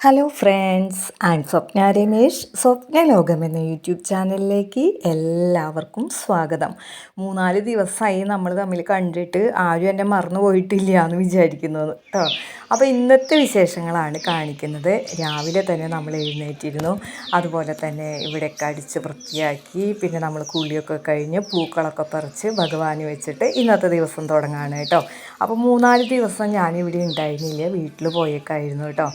Hello friends and Swapna Ramesh Swapna ലോകം എന്ന YouTube ചാനലിലേക്ക് എല്ലാവർക്കും സ്വാഗതം. മൂന്നാൽ ദിവസമായി നമ്മൾ തമ്മിൽ കണ്ടിട്ട് ആരും എന്നെ മറന്നു പോയിട്ടില്ല എന്ന് വിചാരിക്കുന്നത് കേട്ടോ അപ്പോൾ ഇന്നത്തെ വിശേഷങ്ങളാണ് കാണിക്കുന്നത്. രാവിലെ തന്നെ നമ്മൾ എഴുന്നേറ്റിരുന്നു. അതുപോലെ തന്നെ ഇവിടെ അടിച്ച് വൃത്തിയാക്കി പിന്നെ നമ്മൾ കുളിയൊക്കെ കഴിഞ്ഞ് പൂക്കളൊക്കെ പറിച്ച് ഭഗവാന് വെച്ചിട്ട് ഇന്നത്തെ ദിവസം തുടങ്ങാണ് കേട്ടോ അപ്പോൾ മൂന്നാൽ ദിവസം ഞാനിവിടെ ഉണ്ടായിരുന്നില്ല. വീട്ടിൽ പോയേക്കായിരുന്നു കേട്ടോ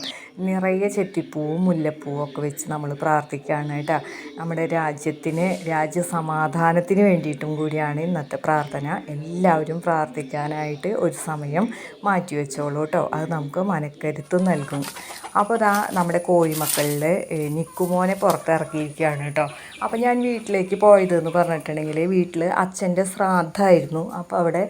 നിറയെ ചെത്തിപ്പൂവും മുല്ലപ്പൂവും ഒക്കെ വെച്ച് നമ്മൾ പ്രാർത്ഥിക്കുകയാണ് കേട്ടോ. നമ്മുടെ രാജ്യത്തിന് രാജ്യസമാധാനത്തിന് വേണ്ടിയിട്ടും കൂടിയാണ് ഇന്നത്തെ പ്രാർത്ഥന. എല്ലാവരും പ്രാർത്ഥിക്കാനായിട്ട് ഒരു സമയം മാറ്റിവെച്ചോളൂ കേട്ടോ. അത് നമുക്ക് മനക്കരുത്ത് നൽകും. അപ്പോൾ ഇതാ നമ്മുടെ കോഴിമക്കളിൽ നിക്കുമോനെ പുറത്തിറക്കിയിരിക്കുകയാണ് കേട്ടോ. അപ്പോൾ ഞാൻ വീട്ടിലേക്ക് പോയതെന്ന് പറഞ്ഞിട്ടുണ്ടെങ്കിൽ വീട്ടിൽ അച്ഛന്റെ ശ്രാദ്ധമായിരുന്നു അപ്പോൾ അവിടെ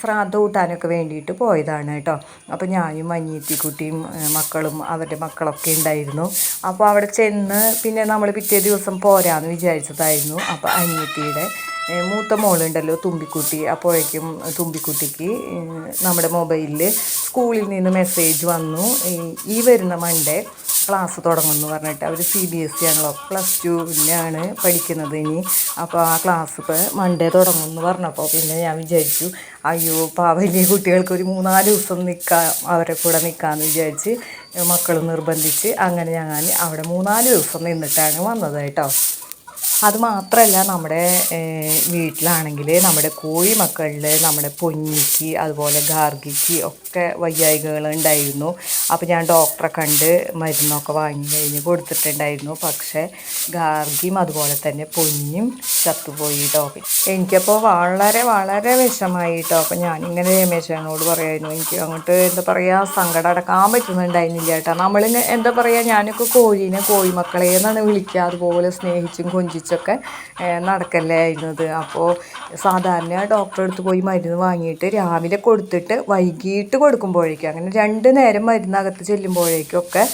ശ്രാദ്ധ കൂട്ടാനൊക്കെ വേണ്ടിയിട്ട് പോയതാണ് കേട്ടോ. അപ്പോൾ ഞാനും അനിയത്തിക്കുട്ടിയും മക്കളും അവരുടെ മക്കളൊക്കെ ഉണ്ടായിരുന്നു. അപ്പോൾ അവിടെ ചെന്ന് പിന്നെ നമ്മൾ പിറ്റേ ദിവസം പോരാന്ന് വിചാരിച്ചതായിരുന്നു. അപ്പോൾ അനിയത്തിയുടെ മൂത്ത മോളുണ്ടല്ലോ തുമ്പിക്കുട്ടി. അപ്പോഴേക്കും തുമ്പിക്കുട്ടിക്ക് നമ്മുടെ മൊബൈലിൽ സ്കൂളിൽ നിന്ന് മെസ്സേജ് വന്നു. ഈ വരുന്ന മൺഡേ ക്ലാസ് തുടങ്ങുമെന്ന് പറഞ്ഞിട്ട് അവർ സി ബി എസ് സി ആണല്ലോ. പ്ലസ് ടുവിനാണ് പഠിക്കുന്നത് ഇനി. അപ്പോൾ ആ ക്ലാസ് ഇപ്പോൾ മൺഡേ തുടങ്ങുമെന്ന് പറഞ്ഞപ്പോൾ പിന്നെ ഞാൻ വിചാരിച്ചു അയ്യോ വലിയ കുട്ടികൾക്ക് ഒരു മൂന്നാൽ ദിവസം നിൽക്കാം അവരെ കൂടെ നിൽക്കാമെന്ന് വിചാരിച്ച് മക്കൾ നിർബന്ധിച്ച് അങ്ങനെ ഞാൻ അവിടെ മൂന്നാൽ ദിവസം നിന്നിട്ടാണ് വന്നത് കേട്ടോ. അത് മാത്രമല്ല നമ്മുടെ വീട്ടിലാണെങ്കിൽ നമ്മുടെ കോഴി മക്കളിൽ നമ്മുടെ പൊന്നിക്ക് അതുപോലെ ഗാർഗിക്ക് ഒക്കെ വയ്യായികകൾ ഉണ്ടായിരുന്നു. അപ്പോൾ ഞാൻ ഡോക്ടറെ കണ്ട് മരുന്നൊക്കെ വാങ്ങി കഴിഞ്ഞ് കൊടുത്തിട്ടുണ്ടായിരുന്നു. പക്ഷേ ഗാർഗിയും അതുപോലെ തന്നെ പൊന്നിയും ചത്തുപോയി കേട്ടോ എനിക്കപ്പോൾ വളരെ വളരെ വിഷമായി കേട്ടോ അപ്പോൾ ഞാനിങ്ങനെ രമേശനോട് പറയായിരുന്നു എനിക്ക് അങ്ങോട്ട് എന്താ പറയുക സങ്കടം അടക്കാൻ പറ്റുന്നുണ്ടായിരുന്നില്ല കേട്ടോ നമ്മൾ എന്താ പറയുക ഞാനൊക്കെ കോഴീനെ കോഴിമക്കളെ എന്നാണ് വിളിക്കുക അതുപോലെ സ്നേഹിച്ചും കൊഞ്ചിച്ചും കുറിച്ചൊക്കെ നടക്കല്ലായിരുന്നത് അപ്പോൾ സാധാരണ ഡോക്ടറെ അടുത്ത് പോയി മരുന്ന് വാങ്ങിയിട്ട് രാവിലെ കൊടുത്തിട്ട് വൈകിട്ട് കൊടുക്കുമ്പോഴേക്കും അങ്ങനെ രണ്ട് നേരം മരുന്നകത്ത് ചെല്ലുമ്പോഴേക്കൊക്കെ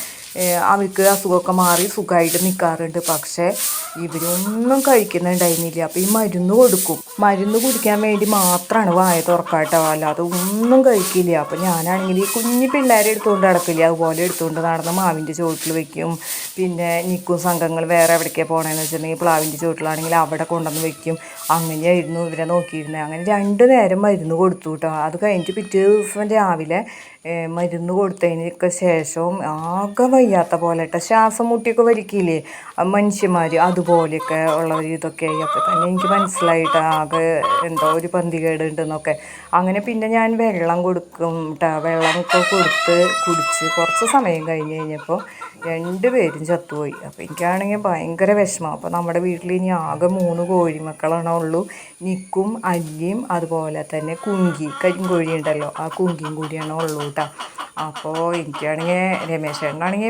അവർക്ക് അസുഖമൊക്കെ മാറി സുഖമായിട്ട് നിൽക്കാറുണ്ട് പക്ഷേ ഇവരൊന്നും കഴിക്കുന്നുണ്ടായിരുന്നില്ല. അപ്പോൾ ഈ മരുന്ന് കൊടുക്കും. മരുന്ന് കുടിക്കാൻ വേണ്ടി മാത്രമാണ് വായ തുറക്കാട്ടോ. അല്ലാതെ ഒന്നും കഴിക്കില്ല. അപ്പോൾ ഞാനാണെങ്കിൽ ഈ കുഞ്ഞു പിള്ളേരെ എടുത്തുകൊണ്ട് നടക്കില്ല. അതുപോലെ എടുത്തുകൊണ്ട് നടന്ന് മാവിന്റെ ചുവട്ടിൽ വെക്കും. പിന്നെ നിൽക്കും സംഘങ്ങൾ വേറെ എവിടേക്കാണ് പോകണമെന്ന് വെച്ചിട്ടുണ്ടെങ്കിൽ പ്ലാവിന്റെ ചുവട്ടിലാണെങ്കിൽ അവിടെ കൊണ്ടുവന്ന് വെക്കും. അങ്ങനെയായിരുന്നു ഇവരെ നോക്കിയിരുന്നത്. അങ്ങനെ രണ്ട് നേരം മരുന്ന് കൊടുത്തു കേട്ടോ. അത് കഴിഞ്ഞിട്ട് പിറ്റേ ദിവസം രാവിലെ മരുന്ന് കൊടുത്തതിനൊക്കെ ശേഷവും ആകെ വയ്യാത്ത പോലെ കേട്ടോ ശ്വാസം മുട്ടിയൊക്കെ വരിക്കില്ലേ മനുഷ്യന്മാർ അതുപോലെയൊക്കെ ഉള്ളവർ ഇതൊക്കെ അപ്പോൾ തന്നെ എനിക്ക് മനസ്സിലായിട്ട് ആകെ എന്തോ ഒരു പന്തികേട് ഉണ്ടെന്നൊക്കെ അങ്ങനെ പിന്നെ ഞാൻ വെള്ളം കൊടുക്കും കേട്ടോ വെള്ളമൊക്കെ കൊടുത്ത് കുടിച്ച് കുറച്ച് സമയം കഴിഞ്ഞ് കഴിഞ്ഞപ്പോൾ രണ്ടുപേരും ചത്തുപോയി. അപ്പോൾ എനിക്കാണെങ്കിൽ ഭയങ്കര വിഷമം. അപ്പോൾ നമ്മുടെ വീട്ടിൽ ഇനി ആകെ മൂന്ന് കോഴിമക്കളാണോ ഉള്ളൂ. നിക്കും അല്ലിയും അതുപോലെ തന്നെ കുങ്കി കരിങ്കോഴി ഉണ്ടല്ലോ. ആ കുങ്കിയും കൂടിയാണ് ഉള്ളൂ കേട്ടോ അപ്പോൾ എനിക്കാണെങ്കിൽ രമേശ്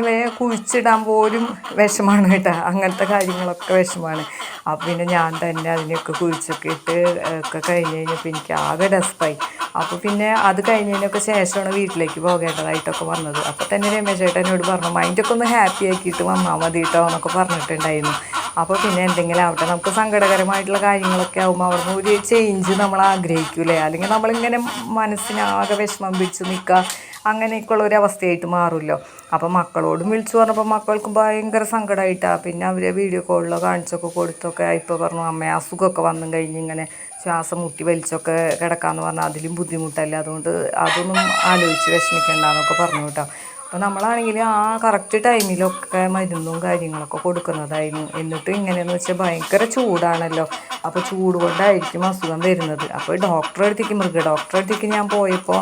വേ കുഴിച്ചിടാൻ പോലും വിഷമാണ് കേട്ടോ. അങ്ങനത്തെ കാര്യങ്ങളൊക്കെ വിഷമാണ്. അപ്പം പിന്നെ ഞാൻ തന്നെ അതിനൊക്കെ കുഴിച്ചൊക്കെ ഇട്ട് ഒക്കെ കഴിഞ്ഞ് കഴിഞ്ഞപ്പോൾ എനിക്ക് ആകെ ഡെസ്പായി. അപ്പോൾ പിന്നെ അത് കഴിഞ്ഞതിനൊക്കെ ശേഷമാണ് വീട്ടിലേക്ക് പോകേണ്ടതായിട്ടൊക്കെ വന്നത്. അപ്പോൾ തന്നെ രമേശ് ചേട്ടൻ എന്നോട് പറഞ്ഞു മൈൻഡൊക്കെ ഒന്ന് ഹാപ്പി ആക്കിയിട്ട് വന്നാൽ മതി കേട്ടോ എന്നൊക്കെ പറഞ്ഞിട്ടുണ്ടായിരുന്നു. അപ്പോൾ പിന്നെ എന്തെങ്കിലും ആവട്ടെ നമുക്ക് സങ്കടകരമായിട്ടുള്ള കാര്യങ്ങളൊക്കെ ആകുമ്പോൾ അവിടുന്ന് ഒരു ചേഞ്ച് നമ്മൾ ആഗ്രഹിക്കൂലേ? അല്ലെങ്കിൽ നമ്മളിങ്ങനെ മനസ്സിനാകെ വിഷമം പിടിച്ച് നിൽക്കുക അങ്ങനെയൊക്കെയുള്ള ഒരു അവസ്ഥയായിട്ട് മാറുമല്ലോ. അപ്പം മക്കളോടും വിളിച്ചു പറഞ്ഞപ്പോൾ മക്കൾക്ക് ഭയങ്കര സങ്കടമായിട്ടാണ് പിന്നെ അവരെ വീഡിയോ കോളിലോ കാണിച്ചൊക്കെ കൊടുത്തൊക്കെ ഇപ്പോൾ പറഞ്ഞു അമ്മ അസുഖമൊക്കെ വന്നു കഴിഞ്ഞ് ഇങ്ങനെ ശ്വാസം മുട്ടി വലിച്ചൊക്കെ കിടക്കാമെന്ന് പറഞ്ഞാൽ അതിലും ബുദ്ധിമുട്ടല്ലേ? അതുകൊണ്ട് അതൊന്നും ആലോചിച്ച് വിഷമിക്കണ്ടെന്നൊക്കെ പറഞ്ഞു കേട്ടോ. അപ്പോൾ നമ്മളാണെങ്കിൽ ആ കറക്റ്റ് ടൈമിലൊക്കെ മരുന്നും കാര്യങ്ങളൊക്കെ കൊടുക്കുന്നതായിരുന്നു. എന്നിട്ട് ഇങ്ങനെയെന്ന് വെച്ചാൽ ഭയങ്കര ചൂടാണല്ലോ. അപ്പോൾ ചൂട് കൊണ്ടായിരിക്കും അസുഖം വരുന്നത്. അപ്പോൾ ഡോക്ടറെ അടുത്തേക്ക് മൃഗ ഡോക്ടറെ അടുത്തേക്ക് ഞാൻ പോയപ്പോൾ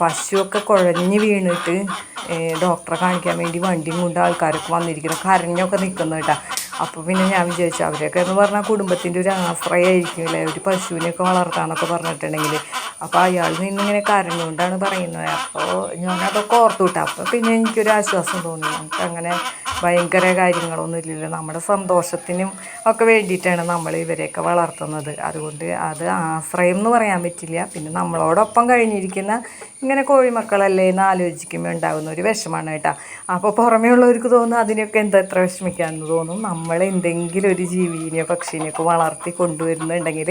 പശുവൊക്കെ കുഴഞ്ഞ് വീണിട്ട് ഡോക്ടറെ കാണിക്കാൻ വേണ്ടി വണ്ടിയും കൊണ്ട് ആൾക്കാരൊക്കെ വന്നിരിക്കുന്നു. കരഞ്ഞൊക്കെ നിൽക്കുന്നു കേട്ടോ. അപ്പോൾ പിന്നെ ഞാൻ വിചാരിച്ചു അവരൊക്കെ എന്ന് പറഞ്ഞാൽ കുടുംബത്തിന്റെ ഒരു ആശ്രയമായിരിക്കും അല്ലേ? ഒരു പശുവിനെയൊക്കെ വളർത്താമെന്നൊക്കെ പറഞ്ഞിട്ടുണ്ടെങ്കിൽ അപ്പോൾ അയാൾ നിന്നിങ്ങനെ കരഞ്ഞുകൊണ്ടാണ് പറയുന്നത്. അപ്പോൾ ഞാനതൊക്കെ ഓർത്തു വിട്ടു അപ്പോൾ പിന്നെ എനിക്കൊരു ആശ്വാസം തോന്നി. നമുക്ക് അങ്ങനെ ഭയങ്കര കാര്യങ്ങളൊന്നും ഇല്ലല്ലോ. നമ്മുടെ സന്തോഷത്തിനും ഒക്കെ വേണ്ടിയിട്ടാണ് നമ്മൾ ഇവരെയൊക്കെ വളർത്തുന്നത്. അതുകൊണ്ട് അത് ആശ്രയം എന്ന് പറയാൻ പറ്റില്ല. പിന്നെ നമ്മളോടൊപ്പം കഴിഞ്ഞിരിക്കുന്ന ഇങ്ങനെ കോഴിമക്കളല്ലേ എന്ന് ആലോചിക്കുമ്പോൾ ഉണ്ടാകുന്ന ഒരു വിഷമാണ് കേട്ടോ. അപ്പോൾ പുറമേ ഉള്ളവർക്ക് തോന്നും അതിനൊക്കെ എന്താ എത്ര വിഷമിക്കാമെന്ന് തോന്നും. നമ്മൾ എന്തെങ്കിലും ഒരു ജീവിനെയോ പക്ഷീനെയൊക്കെ വളർത്തി കൊണ്ടുവരുന്നുണ്ടെങ്കിൽ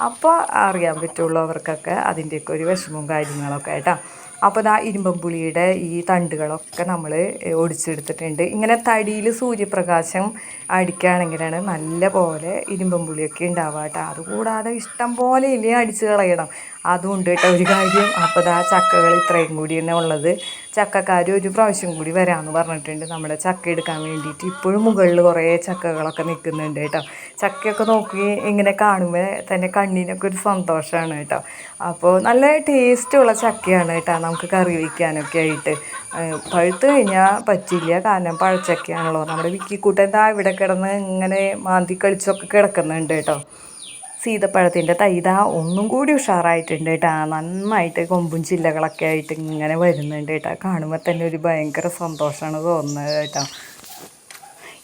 അപ്പോൾ അറിയാൻ പറ്റുള്ളൂ അവർക്കൊക്കെ അതിന്റെയൊക്കെ ഒരു വിഷമവും കാര്യങ്ങളൊക്കെ കേട്ടോ അപ്പോൾ ആ ഇരുമ്പമ്പുളിയുടെ ഈ തണ്ടുകളൊക്കെ നമ്മൾ ഒടിച്ചെടുത്തിട്ടുണ്ട്. ഇങ്ങനെ തടിയിൽ സൂര്യപ്രകാശം അടിക്കുകയാണെങ്കിലാണ് നല്ല പോലെ ഇരുമ്പമ്പുളിയൊക്കെ ഉണ്ടാവുക കേട്ടോ. അതുകൂടാതെ ഇഷ്ടം പോലെ ഇല്ലേ അടിച്ച് കളയണം. അതുകൊണ്ട് കേട്ടോ ഒരു കാര്യം. അപ്പോൾ ആ ചക്കകൾ ഇത്രയും കൂടി തന്നെ ഉള്ളത്. ചക്കക്കാർ ഒരു പ്രാവശ്യം കൂടി വരാമെന്ന് പറഞ്ഞിട്ടുണ്ട് നമ്മുടെ ചക്ക എടുക്കാൻ വേണ്ടിയിട്ട്. ഇപ്പോഴും മുകളിൽ കുറേ ചക്കകളൊക്കെ നിൽക്കുന്നുണ്ട് കേട്ടോ. ചക്കയൊക്കെ നോക്കി ഇങ്ങനെ കാണുമ്പോൾ തന്നെ കണ്ണിനൊക്കെ ഒരു സന്തോഷമാണ് കേട്ടോ. അപ്പോൾ നല്ല ടേസ്റ്റുള്ള ചക്കയാണ് കേട്ടോ നമുക്ക് കറി വയ്ക്കാനൊക്കെ ആയിട്ട്. പഴുത്ത് കഴിഞ്ഞാൽ പറ്റില്ല. കാരണം പഴച്ചക്കയാണല്ലോ. നമ്മുടെ വിക്കിക്കൂട്ടൻ ഇവിടെ കിടന്ന് ഇങ്ങനെ മാന്തി കളിച്ചൊക്കെ കിടക്കുന്നുണ്ട് കേട്ടോ. സീതപ്പഴത്തിന്റെ തൈത ഒന്നും കൂടി ഉഷാറായിട്ടുണ്ട് കേട്ടോ. നന്നായിട്ട് കൊമ്പും ചില്ലകളൊക്കെ ആയിട്ട് ഇങ്ങനെ വരുന്നുണ്ട് കേട്ടോ. കാണുമ്പോൾ തന്നെ ഒരു ഭയങ്കര സന്തോഷമാണ് തോന്നുന്നത് കേട്ടോ.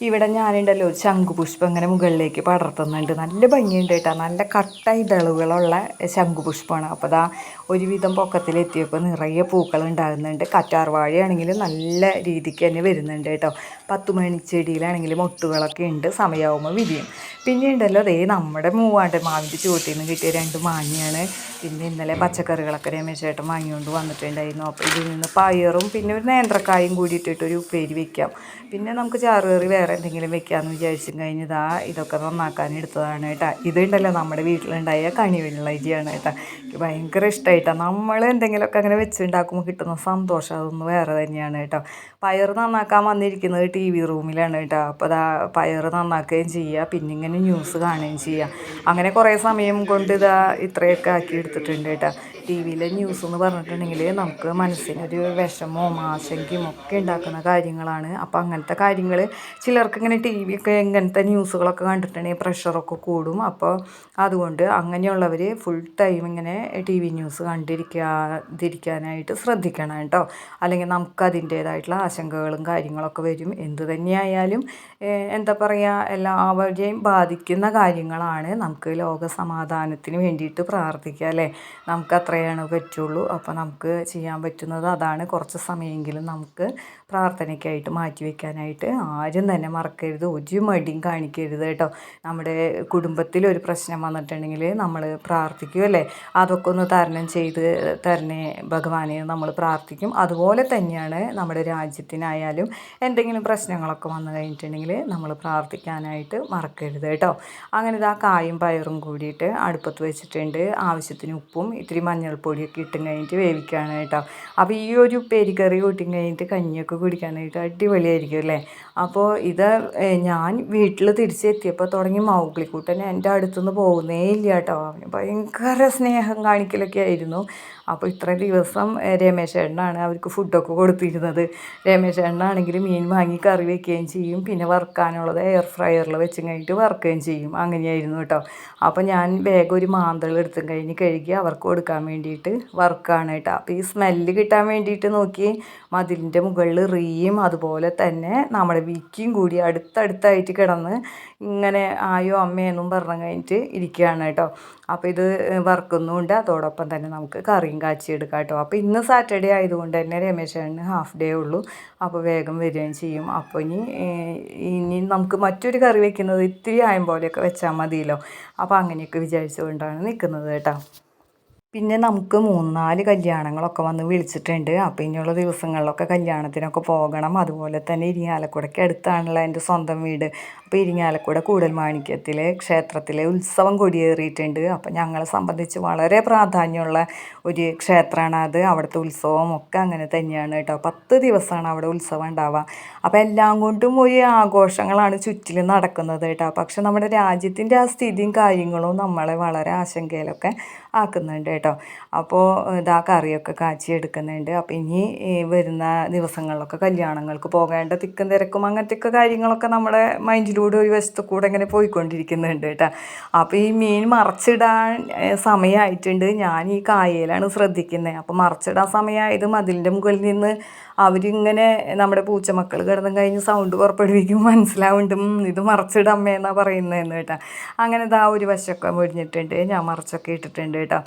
ഇവിടെ ഞാനുണ്ടല്ലോ ഒരു ശംഖുപുഷ്പം ഇങ്ങനെ മുകളിലേക്ക് പടർത്തുന്നുണ്ട്. നല്ല ഭംഗിയുണ്ട് കേട്ടോ. നല്ല കട്ട ഇതളുകളുള്ള ശംഖുപുഷ്പമാണ്. അപ്പോൾ ദാ ഒരുവിധം പൊക്കത്തിലെത്തിയപ്പോൾ നിറയെ പൂക്കൾ ഉണ്ടാകുന്നുണ്ട്. കറ്റാർവാഴയാണെങ്കിൽ നല്ല രീതിക്ക് തന്നെ വരുന്നുണ്ട് കേട്ടോ. പത്ത് മണിച്ചെടിയിലാണെങ്കിൽ മൊട്ടുകളൊക്കെ ഉണ്ട്. സമയമാകുമ്പോൾ വിരിയും. പിന്നെ ഉണ്ടല്ലോ അതേ നമ്മുടെ മൂവാണ്ട് മാവിന്റെ ചുവട്ടിൽ നിന്ന് കിട്ടിയ രണ്ട് മാങ്ങയാണ്. പിന്നെ ഇന്നലെ പച്ചക്കറികളൊക്കെ രമേശേട്ടൻ വാങ്ങിക്കൊണ്ട് വന്നിട്ടുണ്ടായിരുന്നു. അപ്പോൾ ഇതിൽ നിന്ന് പയറും പിന്നെ ഒരു നേന്ത്രക്കായും കൂടി ഒരു ഉപ്പേരി വയ്ക്കാം പിന്നെ നമുക്ക് ചാറുകറി വേറെ എന്തെങ്കിലും വെക്കാമെന്ന് വിചാരിച്ചും കഴിഞ്ഞതാ ഇതൊക്കെ നന്നാക്കാൻ എടുത്തതാണ് കേട്ടോ. ഇതുണ്ടല്ലോ നമ്മുടെ വീട്ടിലുണ്ടായ കണിവെള്ള അരിയാണ് കേട്ടോ. എനിക്ക് ഭയങ്കര ഇഷ്ടമായിട്ടാണ് നമ്മൾ എന്തെങ്കിലുമൊക്കെ അങ്ങനെ വെച്ചുണ്ടാക്കുമ്പോൾ കിട്ടുന്ന സന്തോഷം അതൊന്നും വേറെ തന്നെയാണ് കേട്ടോ. പയർ നന്നാക്കാൻ വന്നിരിക്കുന്നത് ടി വി റൂമിലാണ് കേട്ടോ. അപ്പോൾ അതാ പയർ നന്നാക്കുകയും ചെയ്യുക പിന്നെ ഇങ്ങനെ ന്യൂസ് കാണുകയും ചെയ്യുക അങ്ങനെ കുറേ സമയം കൊണ്ട് ഇതാ ഇത്രയൊക്കെ ആക്കി എടുത്തിട്ടുണ്ട് കേട്ടോ. ടി വിയിലെ ന്യൂസ് എന്ന് പറഞ്ഞിട്ടുണ്ടെങ്കിൽ നമുക്ക് മനസ്സിനൊരു വിഷമവും ആശങ്കയും ഒക്കെ ഉണ്ടാക്കുന്ന കാര്യങ്ങളാണ്. അപ്പോൾ അങ്ങനത്തെ കാര്യങ്ങൾ ചിലർക്ക് ഇങ്ങനെ ടി വി ഒക്കെ ഇങ്ങനത്തെ ന്യൂസുകളൊക്കെ കണ്ടിട്ടുണ്ടെങ്കിൽ പ്രഷറൊക്കെ കൂടും. അപ്പോൾ അതുകൊണ്ട് അങ്ങനെയുള്ളവർ ഫുൾ ടൈം ഇങ്ങനെ ടി വി ന്യൂസ് കണ്ടിരിക്കാതിരിക്കാനായിട്ട് ശ്രദ്ധിക്കണം കേട്ടോ. അല്ലെങ്കിൽ നമുക്ക് അതിന്റേതായിട്ടുള്ള ആശങ്കകളും കാര്യങ്ങളൊക്കെ വരും. എന്ത് തന്നെയായാലും എന്താ പറയുക എല്ലാവരെയും ബാധിക്കുന്ന കാര്യങ്ങളാണ് നമുക്ക് ലോക സമാധാനത്തിന് വേണ്ടിയിട്ട് പ്രാർത്ഥിക്കുക അല്ലേ? നമുക്ക് അത്രയാണ് പറ്റുള്ളൂ. അപ്പോൾ നമുക്ക് ചെയ്യാൻ പറ്റുന്നത് അതാണ്. കുറച്ച് സമയമെങ്കിലും നമുക്ക് പ്രാർത്ഥനയ്ക്കായിട്ട് മാറ്റി വെക്കാനായിട്ട് ആരും തന്നെ മറക്കരുത്. ഒരു മടിയും കാണിക്കരുത് കേട്ടോ. നമ്മുടെ കുടുംബത്തിൽ ഒരു പ്രശ്നം വന്നിട്ടുണ്ടെങ്കിൽ നമ്മൾ പ്രാർത്ഥിക്കുമല്ലേ അതൊക്കെ ഒന്ന് തരണം ചെയ്ത് തരണേ ഭഗവാനെ നമ്മൾ പ്രാർത്ഥിക്കും. അതുപോലെ തന്നെയാണ് നമ്മുടെ രാജ്യത്തിനായാലും എന്തെങ്കിലും പ്രശ്നങ്ങളൊക്കെ വന്നു കഴിഞ്ഞിട്ടുണ്ടെങ്കിൽ നമ്മൾ പ്രാർത്ഥിക്കാനായിട്ട് മറക്കരുത് കേട്ടോ. അങ്ങനെ ഇതാ കായും പയറും കൂടിയിട്ട് അടുപ്പത്ത് വെച്ചിട്ടുണ്ട്. ആവശ്യത്തിന് ഉപ്പും ഇത്തിരി മഞ്ഞൾപ്പൊടിയൊക്കെ ഇട്ടും കഴിഞ്ഞിട്ട് വേവിക്കുകയാണ് കേട്ടോ അപ്പോൾ ഈ ഒരു പെരിക്കറി കൂട്ടിയും കഴിഞ്ഞിട്ട് കഞ്ഞിയൊക്കെ കുടിക്കാനായിട്ട് അടിപൊളിയായിരിക്കും അല്ലേ? അപ്പോൾ ഇത് ഞാൻ വീട്ടിൽ തിരിച്ചെത്തിയപ്പോൾ തുടങ്ങി മൗഗ്ലിക്കൂട്ടൻ എന്റെ അടുത്തുനിന്ന് പോകുന്നേ ഇല്ല കേട്ടോ. ഭയങ്കര സ്നേഹം കാണിക്കലൊക്കെ ആയിരുന്നു. അപ്പോൾ ഇത്ര ദിവസം ഏഹ്, രമേശ് ചേട്ടനാണ് അവർക്ക് ഫുഡൊക്കെ കൊടുത്തിരുന്നത്. രമേശ് ചേട്ടനാണെങ്കിൽ മീൻ വാങ്ങി കറി വെക്കുകയും ചെയ്യും. പിന്നെ വറുക്കാനുള്ളത് എയർ ഫ്രയറിൽ വെച്ചും കഴിഞ്ഞിട്ട് വറുക്കുകയും ചെയ്യും. അങ്ങനെയായിരുന്നു കേട്ടോ. അപ്പോൾ ഞാൻ വേഗം ഒരു മാന്തൾ എടുത്തും കഴിഞ്ഞ് കഴുകി അവർക്ക് കൊടുക്കാൻ വേണ്ടിയിട്ട് വറുക്കാണ് കേട്ടോ. അപ്പോൾ ഈ സ്മെല്ല് കിട്ടാൻ വേണ്ടിയിട്ട് നോക്കി മതിലിന്റെ മുകളിൽ റീയും അതുപോലെ തന്നെ നമ്മുടെ വിക്കിയും കൂടി അടുത്തടുത്തായിട്ട് കിടന്ന് ഇങ്ങനെ ആയോ അമ്മയെന്നും പറഞ്ഞു കഴിഞ്ഞിട്ട് ഇരിക്കുകയാണ് കേട്ടോ. അപ്പോൾ ഇത് വറുക്കുന്നുണ്ട്. അതോടൊപ്പം തന്നെ നമുക്ക് കറിയും കാച്ചി എടുക്കാം കേട്ടോ. അപ്പോൾ ഇന്ന് സാറ്റർഡേ ആയതുകൊണ്ട് തന്നെ രമേശന് ഹാഫ് ഡേ ഉള്ളൂ. അപ്പോൾ വേഗം വരികയും ചെയ്യും. അപ്പോൾ ഇനി ഇനി നമുക്ക് മറ്റൊരു കറി വെക്കുന്നത് ഇത്തിരി ആയം പോലെയൊക്കെ വെച്ചാൽ മതിയല്ലോ. അപ്പോൾ അങ്ങനെയൊക്കെ വിചാരിച്ചുകൊണ്ടാണ് നിൽക്കുന്നത് കേട്ടോ. പിന്നെ നമുക്ക് മൂന്നാൽ കല്യാണങ്ങളൊക്കെ വന്ന് വിളിച്ചിട്ടുണ്ട്. അപ്പോൾ ഇനിയുള്ള ദിവസങ്ങളിലൊക്കെ കല്യാണത്തിനൊക്കെ പോകണം. അതുപോലെ തന്നെ ഇരിങ്ങാലക്കുടയ്ക്ക് അടുത്താണല്ലോ എന്റെ സ്വന്തം വീട്. അപ്പോൾ ഇരിങ്ങാലക്കുട കൂടൽമാണിക്യത്തിലെ ക്ഷേത്രത്തിലെ ഉത്സവം കൊടിയേറിയിട്ടുണ്ട്. അപ്പോൾ ഞങ്ങളെ സംബന്ധിച്ച് വളരെ പ്രാധാന്യമുള്ള ഒരു ക്ഷേത്രമാണ് അത്. അവിടുത്തെ ഉത്സവം ഒക്കെ അങ്ങനെ തന്നെയാണ് കേട്ടോ. പത്ത് ദിവസമാണ് അവിടെ ഉത്സവം ഉണ്ടാവുക. അപ്പോൾ എല്ലാം കൊണ്ടും ഒരു ആഘോഷങ്ങളാണ് ചുറ്റിലും നടക്കുന്നത് കേട്ടോ. പക്ഷെ നമ്മുടെ രാജ്യത്തിന്റെ ആ സ്ഥിതിയും കാര്യങ്ങളും നമ്മളെ വളരെ ആശങ്കയിലൊക്കെ ആക്കുന്നുണ്ട് കേട്ടോ. അപ്പോൾ ഇതാ കറിയൊക്കെ കാച്ചി എടുക്കുന്നുണ്ട്. അപ്പോൾ ഇനി വരുന്ന ദിവസങ്ങളിലൊക്കെ കല്യാണങ്ങൾക്ക് പോകേണ്ട തിക്കും തിരക്കും അങ്ങനത്തെയൊക്കെ കാര്യങ്ങളൊക്കെ നമ്മുടെ മൈൻഡിലൂടെ ഒരു വശത്ത് കൂടെ ഇങ്ങനെ പോയിക്കൊണ്ടിരിക്കുന്നുണ്ട് കേട്ടോ. അപ്പോൾ ഈ മീൻ മറച്ചിടാൻ സമയമായിട്ടുണ്ട് ഞാൻ ഈ കായലാണ് ശ്രദ്ധിക്കുന്നത് അപ്പോൾ മറച്ചിടാൻ സമയമായതും അതിന്റെ മുകളിൽ നിന്ന് അവരിങ്ങനെ നമ്മുടെ പൂച്ചമക്കൾ കിടന്നും കഴിഞ്ഞ് സൗണ്ട് പുറപ്പെടുവിക്കും. മനസ്സിലാവുന്നുണ്ട് ഉം, ഇത് മറച്ചിട അമ്മയെന്നാണ് പറയുന്നതെന്ന് കേട്ടോ. അങ്ങനെ ഇതാ ഒരു വശമൊക്കെ മുഴിഞ്ഞിട്ടുണ്ട് ഞാൻ മറച്ചൊക്കെ ഇട്ടിട്ടുണ്ട് കേട്ടോ.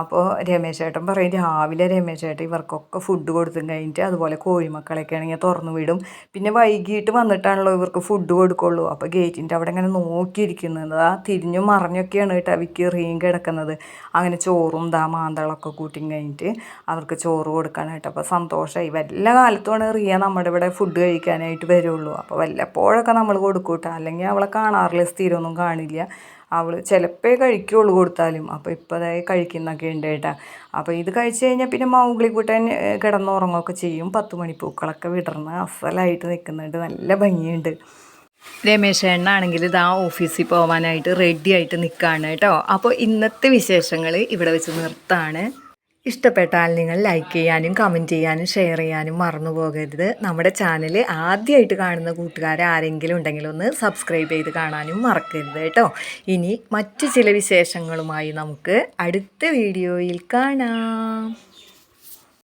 അപ്പോൾ രമേശേട്ടൻ പറയും രാവിലെ രമേശ് ചേട്ടൻ ഇവർക്കൊക്കെ ഫുഡ് കൊടുത്തും കഴിഞ്ഞിട്ട് അതുപോലെ കോഴിമക്കളൊക്കെ ആണെങ്കിൽ തുറന്നു വിടും. പിന്നെ വൈകിട്ട് വന്നിട്ടാണല്ലോ ഇവർക്ക് ഫുഡ് കൊടുക്കുള്ളൂ. അപ്പോൾ ഗേറ്റിന്റെ അവിടെ ഇങ്ങനെ നോക്കിയിരിക്കുന്നത് ആ തിരിഞ്ഞും മറിഞ്ഞൊക്കെയാണ് കേട്ടോ വിക്കി റീം കിടക്കുന്നത്. അങ്ങനെ ചോറും ദാ മാന്തളൊക്കെ കൂട്ടിയും കഴിഞ്ഞിട്ട് അവർക്ക് ചോറ് കൊടുക്കാനായിട്ട് അപ്പോൾ സന്തോഷമായി വല്ല കാലത്തുമാണ് റിയ നമ്മുടെ ഇവിടെ ഫുഡ് കഴിക്കാനായിട്ട് വരുള്ളൂ. അപ്പോൾ വല്ലപ്പോഴൊക്കെ നമ്മൾ കൊടുക്കൂട്ടോ കേട്ടോ. അല്ലെങ്കിൽ അവളെ കാണാറില്ല സ്ഥിരമൊന്നും കാണില്ല. അവൾ ചിലപ്പേ കഴിക്കുള്ളൂ കൊടുത്താലും. അപ്പോൾ ഇപ്പോൾ അതായത് കഴിക്കുന്നൊക്കെ ഉണ്ട് കേട്ടോ. അപ്പോൾ ഇത് കഴിച്ച് കഴിഞ്ഞാൽ പിന്നെ മൗഗ്ലി കൂട്ടൻ കിടന്നുറങ്ങുകയൊക്കെ ചെയ്യും. പത്ത് മണിപ്പൂക്കളൊക്കെ വിടർന്ന് അസലായിട്ട് നിൽക്കുന്നുണ്ട് നല്ല ഭംഗിയുണ്ട്. രമേശ് എണ്ണാണെങ്കിൽ ഇതാ ഓഫീസിൽ പോകാനായിട്ട് റെഡി ആയിട്ട് നിൽക്കുകയാണ് കേട്ടോ. അപ്പോൾ ഇന്നത്തെ വിശേഷങ്ങൾ ഇവിടെ വെച്ച് നിർത്താണ്. ഇഷ്ടപ്പെട്ടാൽ നിങ്ങൾ ലൈക്ക് ചെയ്യാനും കമന്റ് ചെയ്യാനും ഷെയർ ചെയ്യാനും മറന്നു പോകരുത്. നമ്മുടെ ചാനൽ ആദ്യമായിട്ട് കാണുന്ന കൂട്ടുകാർ ആരെങ്കിലും ഉണ്ടെങ്കിൽ ഒന്ന് സബ്സ്ക്രൈബ് ചെയ്ത് കാണാനും മറക്കരുത് കേട്ടോ. ഇനി മറ്റു ചില വിശേഷങ്ങളുമായി നമുക്ക് അടുത്ത വീഡിയോയിൽ കാണാം.